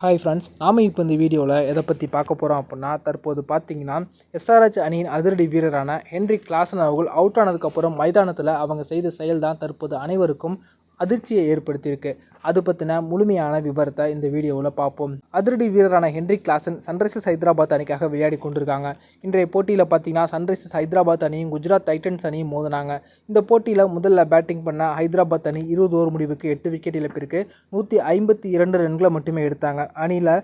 Hi friends நாம் இப்போ இந்த வீடியோவில் எதை பற்றி பார்க்க போகிறோம் அப்படின்னா தற்போது பார்த்தீங்கன்னா எஸ்ஆர்ஹெச் அணியின் அதிரடி வீரரான ஹென்ரி கிளாசன் அவர்கள் அவுட் ஆனதுக்கப்புறம் மைதானத்தில் அவங்க செய்த செயல் தான் தற்போது அனைவருக்கும் அதிர்ச்சியை ஏற்படுத்தியிருக்கு. அது பற்றின முழுமையான விவரத்தை இந்த வீடியோவில் பார்ப்போம். அதிரடி வீரரான ஹென்ரி கிளாசன் சன்ரைசர்ஸ் ஹைதராபாத் அணிக்காக விளையாடி கொண்டிருக்காங்க. இன்றைய போட்டியில் பார்த்தீங்கன்னா சன்ரைசர்ஸ் ஹைதராபாத் அணியும் குஜராத் டைட்டன்ஸ் அணியும் மோதினாங்க. இந்த போட்டியில் முதல்ல பேட்டிங் பண்ண ஹைதராபாத் அணி இருபது ஓவர் முடிவுக்கு எட்டு விக்கெட் இழப்பிற்கு நூற்றி ஐம்பத்தி இரண்டு ரன்களை மட்டுமே எடுத்தாங்க. அணியில்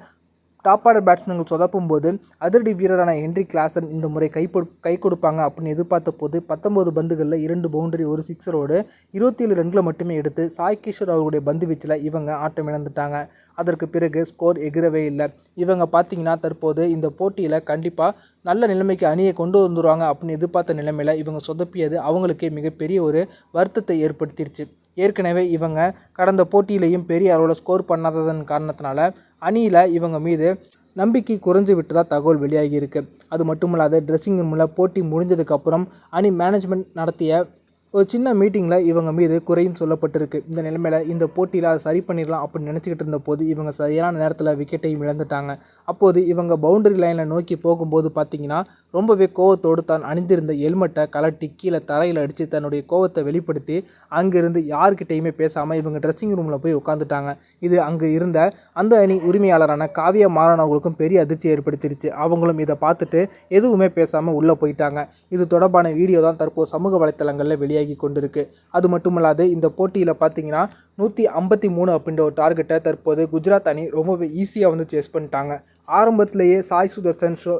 டாப் ஆர்டர் பேட்ஸ்மேன்கள் சொதப்பும் போது அதிரடி வீரரான ஹென்ரி கிளாசன் இந்த முறை கை கை கொடுப்பாங்க அப்படின்னு எதிர்பார்த்த போது பத்தொம்போது பந்துகளில் இரண்டு பவுண்டரி ஒரு சிக்ஸரோடு இருபத்தி ஏழு ரன்களை மட்டுமே எடுத்து சாய் கிஷோர் அவர்களுடைய பந்து வீச்சில் இவங்க ஆட்டம் இழந்துட்டாங்க. அதற்கு பிறகு ஸ்கோர் எகிரவே இல்லை. இவங்க பார்த்தீங்கன்னா தற்போது இந்த போட்டியில் கண்டிப்பாக நல்ல நிலைமைக்கு அணியை கொண்டு வந்துடுவாங்க அப்படின்னு எதிர்பார்த்த நிலைமையில் இவங்க சொதப்பியது அவங்களுக்கே மிகப்பெரிய ஒரு வருத்தத்தை ஏற்படுத்திடுச்சு ஏற்கனவே இவங்க கடந்த போட்டியிலையும் பெரிய அளவில் ஸ்கோர் பண்ணாததன் காரணத்தினால அணியில் இவங்க மீது நம்பிக்கை குறைஞ்சு விட்டதாக தகவல் வெளியாகி இருக்குது அது மட்டும் இல்லாத ட்ரெஸ்ஸிங் ரூமில் போட்டி முடிஞ்சதுக்கப்புறம் அணி மேனேஜ்மெண்ட் நடத்திய ஒரு சின்ன மீட்டிங்கில் இவங்க மீது குறையும் சொல்லப்பட்டிருக்கு. இந்த நிலைமையில் இந்த போட்டியில் அதை சரி பண்ணிடலாம் அப்படின்னு நினச்சிக்கிட்டு இருந்த போது இவங்க சரியான நேரத்தில் விக்கெட்டையும் இழந்துட்டாங்க. அப்போது இவங்க பவுண்டரி லைனில் நோக்கி போகும்போது பார்த்தீங்கன்னா ரொம்பவே கோவத்தோடு தான் அணிந்திருந்த ஹெல்மெட்டை கலட்டி கீழே தரையில் அடித்து தன்னுடைய கோவத்தை வெளிப்படுத்தி அங்கிருந்து யார்கிட்டையுமே பேசாமல் இவங்க ட்ரெஸ்ஸிங் ரூமில் போய் உட்காந்துட்டாங்க இது அங்கே இருந்த அந்த அணி உரிமையாளரான காவியா மாறனவர்களுக்கும் பெரிய அதிர்ச்சி ஏற்படுத்திருச்சு. அவங்களும் இதை பார்த்துட்டு எதுவுமே பேசாமல் உள்ளே போயிட்டாங்க. இது தொடர்பான வீடியோ தான் தற்போது சமூக வலைத்தளங்களில் வெளியாகி வெளியாகி கொண்டிருக்கு அது மட்டுமல்லாது இந்த போட்டியில் பார்த்தீங்கன்னா நூற்றி ஐம்பத்தி மூணு அப்படின்ற ஒரு டார்கெட்டை தற்போது குஜராத் அணி ரொம்பவே ஈஸியாக வந்து சேஸ் பண்ணிட்டாங்க. ஆரம்பத்திலேயே சாய் சுதர்சன் ஷோ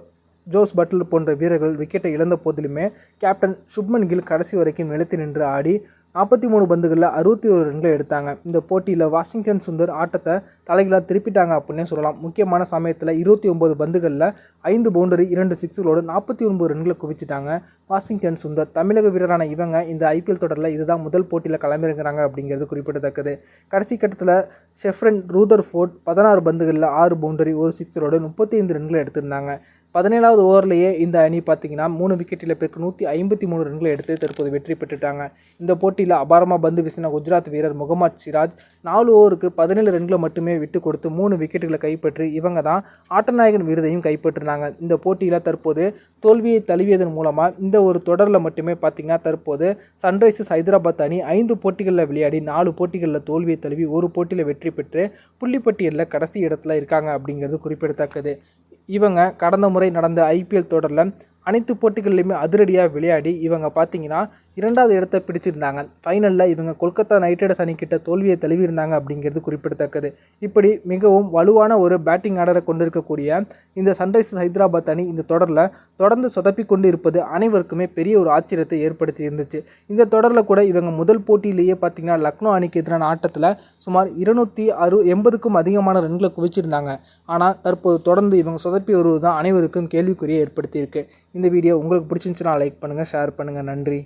ஜோஸ் பட்லர் போன்ற வீரர்கள் விக்கெட்டை இழந்த போதிலுமே கேப்டன் சுப்மன் கில் கடைசி வரைக்கும் நிலைத்து நின்று ஆடி நாற்பத்தி மூணு பந்துகளில் அறுபத்தி ஒரு ரன்களை எடுத்தாங்க. இந்த போட்டியில் வாஷிங்டன் சுந்தர் ஆட்டத்தை தலைகளாக திருப்பிட்டாங்க அப்படின்னே சொல்லலாம். முக்கியமான சமயத்தில் இருபத்தி ஒம்பது பந்துகளில் ஐந்து பவுண்டரி இரண்டு சிக்ஸுகளோடு நாற்பத்தி ஒன்பது ரன்களை குவிச்சிட்டாங்க வாஷிங்டன் சுந்தர். தமிழக வீரரான இவங்க இந்த ஐபிஎல் தொடரில் இதுதான் முதல் போட்டியில் களமிறங்குறாங்க அப்படிங்கிறது குறிப்பிடத்தக்கது. கடைசி கட்டத்தில் ஷெஃப்ரன் ரூதர் ஃபோர்ட் பதினாறு பந்துகளில் ஆறு பவுண்டரி ஒரு சிக்ஸரோடு முப்பத்தி ஐந்து ரன்களை எடுத்திருந்தாங்க. பதினேழாவது ஓவர்லேயே இந்த அணி பார்த்தீங்கன்னா மூணு விக்கெட் இழப்பிற்கு நூற்றி ஐம்பத்தி மூணு ரன்களை எடுத்து தற்போது வெற்றி பெற்றுட்டாங்க. இந்த போட்டியில் அபாரமாக பந்து வீசின குஜராத் வீரர் முகமது சிராஜ் நாலு ஓவருக்கு பதினேழு ரன்களை மட்டுமே விட்டு கொடுத்து மூணு விக்கெட்டுகளை கைப்பற்றி இவங்க தான் ஆட்டநாயகன் விருதையும் கைப்பற்றினாங்க. இந்த போட்டியில் தற்போது தோல்வியை தழுவியதன் மூலமாக இந்த ஒரு தொடரில் மட்டுமே பார்த்தீங்கன்னா தற்போது சன்ரைசர்ஸ் ஹைதராபாத் அணி ஐந்து போட்டிகளில் விளையாடி நாலு போட்டிகளில் தோல்வியை தழுவி ஒரு போட்டியில் வெற்றி வெற்றி பெற்று புள்ளிப்பட்டியலில் கடைசி இடத்துல இருக்காங்க அப்படிங்கிறது குறிப்பிடத்தக்கது. இவங்க கடந்த முறை நடந்த ஐபிஎல் தொடரில் அனைத்து போட்டிகள்லையுமே அதிரடியாக விளையாடி இவங்க பார்த்தீங்கன்னா இரண்டாவது இடத்தை பிடிச்சிருந்தாங்க. ஃபைனலில் இவங்க கொல்கத்தா நைட் ரைடர்ஸ் அணிக்கிட்ட தோல்வியை தழுவியிருந்தாங்க அப்படிங்கிறது குறிப்பிடத்தக்கது. இப்படி மிகவும் வலுவான ஒரு பேட்டிங் ஆர்டரை கொண்டிருக்கக்கூடிய இந்த சன்ரைசர்ஸ் ஹைதராபாத் அணி இந்த தொடரில் தொடர்ந்து சொதப்பி கொண்டு இருப்பது அனைவருக்குமே பெரிய ஒரு ஆச்சரியத்தை ஏற்படுத்தி இருந்துச்சு இந்த தொடரில் கூட இவங்க முதல் போட்டியிலேயே பார்த்தீங்கன்னா லக்னோ அணிக்கு எதிரான ஆட்டத்தில் சுமார் இருநூற்றி அறு எண்பதுக்கும் அதிகமான ரன்களை குவிச்சிருந்தாங்க. ஆனால் தற்போது தொடர்ந்து இவங்க சொதப்பி வருவது தான் அனைவருக்கும் கேள்விக்குறியை ஏற்படுத்தியிருக்கு. இந்த வீடியோ உங்களுக்கு பிடிச்சிருந்துச்சுன்னா லைக் பண்ணுங்கள் ஷேர் பண்ணுங்கள் நன்றி.